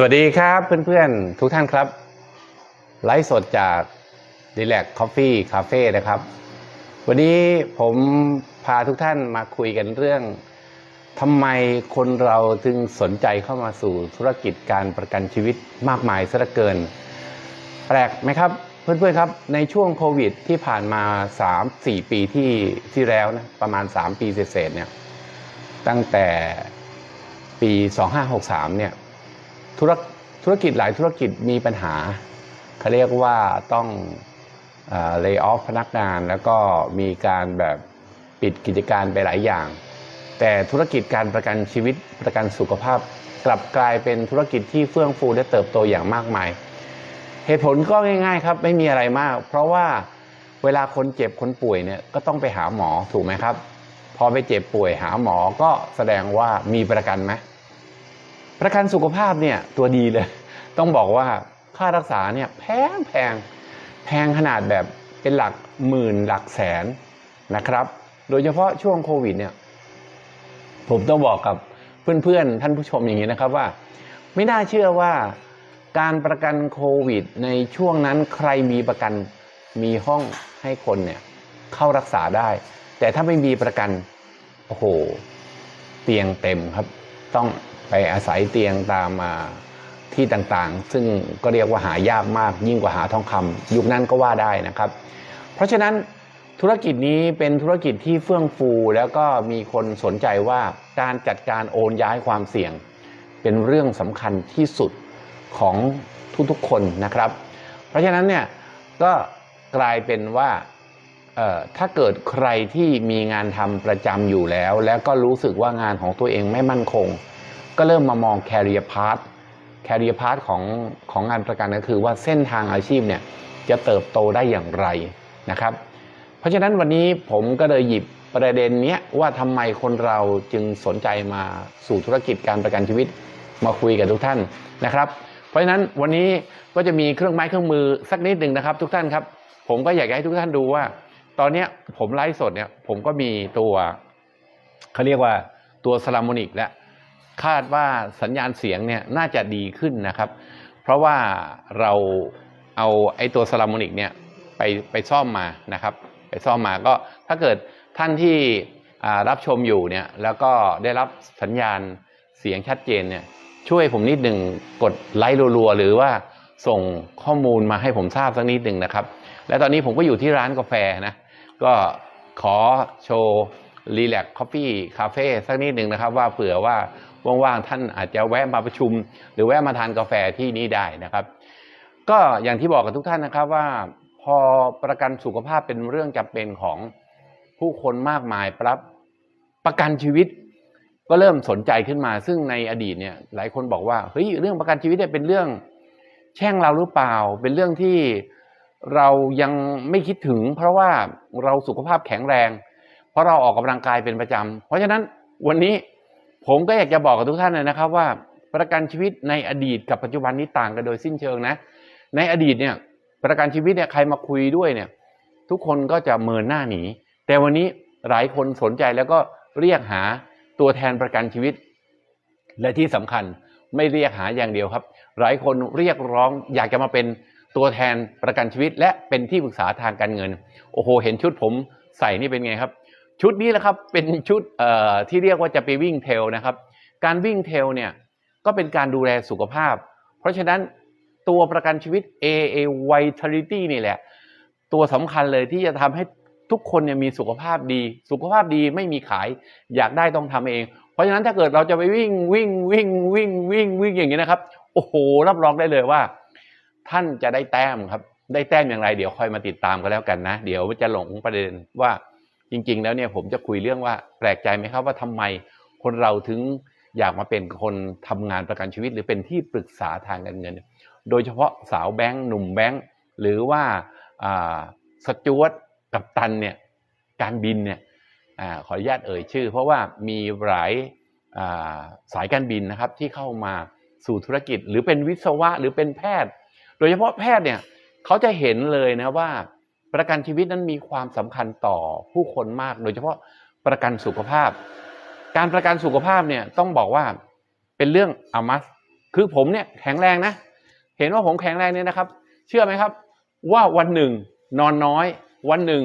สวัสดีครับเพื่อนๆ ทุกท่านครับ ไลฟ์สดจาก Relax Coffee Cafe นะครับ วันนี้ผมพาทุกท่านมาคุยกันเรื่องทำไมคนเราจึงสนใจเข้ามาสู่ธุรกิจการประกันชีวิตมากมายซะเหลือเกิน แปลกไหมครับ เพื่อนๆครับ ในช่วงโควิดที่ผ่านมา 3-4 ปีที่ที่แล้วนะประมาณ 3 ปีเศษเนี่ยตั้งแต่ปี 2563เนี่ย ธุรธุรกิจหลายธุรกิจมีปัญหาเขาเรียกว่าต้องเลิ y off พนักงาน แล้วก็มีการแบบปิดกิจการไปหลายอย่าง แต่ธุรกิจการประกันชีวิตประกันสุขภาพ กลับกลายเป็นธุรกิจที่เฟื่องฟูและเติบโตอย่างมากมาย เหตุผลก็ง่าย ๆ ครับไม่มีอะไรมาก เพราะว่าเวลาคนเจ็บคนป่วยเนี่ยก็ต้องไปหาหมอถูกไหมครับ พอไปเจ็บป่วยหาหมอก็แสดงว่ามีประกันไหม ประกันสุขภาพเนี่ยตัวดีเลย ต้องบอกว่าค่ารักษาเนี่ยแพงแพงแพงขนาดแบบเป็นหลักหมื่นหลักแสนนะครับ โดยเฉพาะช่วงโควิดเนี่ยผมต้องบอกกับเพื่อนๆ ท่านผู้ชมอย่างนี้นะครับว่า ไม่น่าเชื่อว่าการประกันโควิด ในช่วงนั้นใครมีประกันมีห้องให้คนเนี่ยเข้ารักษาได้ แต่ถ้าไม่มีประกันโอ้โหเตียงเต็มครับ ต้อง ไปอาศัยเตียงตามที่ต่างๆ ซึ่งก็เรียกว่าหายากมากยิ่งกว่าหาทองคำยุคนั้นก็ว่าได้นะครับ เพราะฉะนั้นธุรกิจนี้เป็นธุรกิจที่เฟื่องฟู แล้วก็มีคนสนใจว่าการจัดการโอนย้ายความเสี่ยง เป็นเรื่องสำคัญที่สุดของทุกๆคนนะครับ เพราะฉะนั้นเนี่ยก็กลายเป็นว่าถ้าเกิดใครที่มีงานทำประจำอยู่แล้ว แล้วก็รู้สึกว่างานของตัวเองไม่มั่นคง ก็เริ่มมามอง career path career path ของของงานประกันก็คือว่าเส้นทางอาชีพเนี่ยจะเติบโตได้อย่างไรนะครับ เพราะฉะนั้นวันนี้ผมก็เลยหยิบประเด็นเนี้ยว่าทำไมคนเราจึงสนใจมาสู่ธุรกิจการประกันชีวิตมาคุยกับทุกท่านนะครับ เพราะฉะนั้นวันนี้ก็จะมีเครื่องไม้เครื่องมือสักนิดหนึ่งนะครับ ทุกท่านครับ ผมก็อยากให้ทุกท่านดูว่า ตอนนี้ผมไลฟ์สดเนี่ยผมก็มีตัวเขาเรียกว่าตัวสลามโมนิกและ คาดว่าสัญญาณเสียงเนี่ยน่าจะดีขึ้นนะครับ เพราะว่าเราเอาไอ้ตัวสลามโมนิกเนี่ยไปไปซ่อมมานะครับ ไปซ่อมมาก็ถ้าเกิดท่านที่รับชมอยู่เนี่ยแล้วก็ได้รับสัญญาณเสียงชัดเจนเนี่ยช่วยผมนิดหนึ่งกดไลค์รัวๆ หรือว่าส่งข้อมูลมาให้ผมทราบสักนิดหนึ่งนะครับ และตอนนี้ผมก็อยู่ที่ร้านกาแฟนะ ก็ขอโชว์รีแลกคอฟฟี่คาเฟ่สักนิดหนึ่งนะครับ ว่าเผื่อว่า ว่างๆท่านอาจจะแวะมาประชุม หรือแวะมาทานกาแฟที่นี่ได้นะครับ ก็อย่างที่บอกกับทุกท่านนะครับว่าพอประกันสุขภาพเป็นเรื่องจำเป็นของผู้คนมากมายปรับประกันชีวิต ก็เริ่มสนใจขึ้นมา ซึ่งในอดีตเนี่ยหลายคนบอกว่าเฮ้ยเรื่องประกันชีวิตเนี่ยเป็นเรื่องแช่งเราหรือเปล่า เป็นเรื่องที่เรายังไม่คิดถึง เพราะว่าเราสุขภาพแข็งแรง เพราะเราออกกำลังกายเป็นประจำเพราะฉะนั้นวันนี้ ผมก็อยากจะบอกกับทุกท่านเลยนะครับว่าประกันชีวิตในอดีตกับปัจจุบันนี้ต่างกันโดยสิ้นเชิงนะ ในอดีตเนี่ยประกันชีวิตเนี่ยใครมาคุยด้วยเนี่ย ทุกคนก็จะเมินหน้าหนี แต่วันนี้หลายคนสนใจแล้วก็เรียกหาตัวแทนประกันชีวิต และที่สำคัญไม่เรียกหาอย่างเดียวครับ หลายคนเรียกร้องอยากจะมาเป็นตัวแทนประกันชีวิต และเป็นที่ปรึกษาทางการเงิน โอ้โห เห็นชุดผมใส่นี่เป็นไงครับ ชุดนี้แหละครับเป็นชุดที่เรียกว่าจะไปวิ่งเทลนะครับ การวิ่งเทลเนี่ยก็เป็นการดูแลสุขภาพ เพราะฉะนั้นตัวประกันชีวิต AA Vitality นี่แหละ ตัวสำคัญเลยที่จะทำให้ทุกคนเนี่ยมีสุขภาพดี สุขภาพดีไม่มีขาย อยากได้ต้องทำเอง เพราะฉะนั้นถ้าเกิดเราจะไปวิ่งวิ่งวิ่งวิ่งวิ่งวิ่งอย่างนี้นะครับ โอ้โห รับรองได้เลยว่า ท่านจะได้แต้มครับ ได้แต้มอย่างไร เดี๋ยวคอยมาติดตามกันแล้วกันนะ เดี๋ยวจะหลงประเด็นว่า จริง ๆ แล้วเนี่ยผมจะคุยเรื่องว่าแปลกใจไหมครับว่าทำไมคนเราถึงอยากมาเป็นคนทำงานประกันชีวิต หรือเป็นที่ปรึกษาทางการเงิน โดยเฉพาะสาวแบงค์หนุ่มแบงค์หรือว่าสจวตกับตันเนี่ยการบินเนี่ยอขออนุญาตเอ่ยชื่อ เพราะว่ามีหลายาสายการบินนะครับที่เข้ามาสู่ธุรกิจ หรือเป็นวิศวะหรือเป็นแพทย์ โดยเฉพาะแพทย์เนี่ยเขาจะเห็นเลยนะว่า ประกันชีวิตนั้นมีความสำคัญต่อผู้คนมาก โดยเฉพาะประกันสุขภาพ การประกันสุขภาพเนี่ยต้องบอกว่าเป็นเรื่องอมัสคือผมเนี่ยแข็งแรงนะ เห็นว่าผมแข็งแรงเนี่ยนะครับ เชื่อไหมครับ ว่าวันหนึ่งนอนน้อย วันหนึ่ง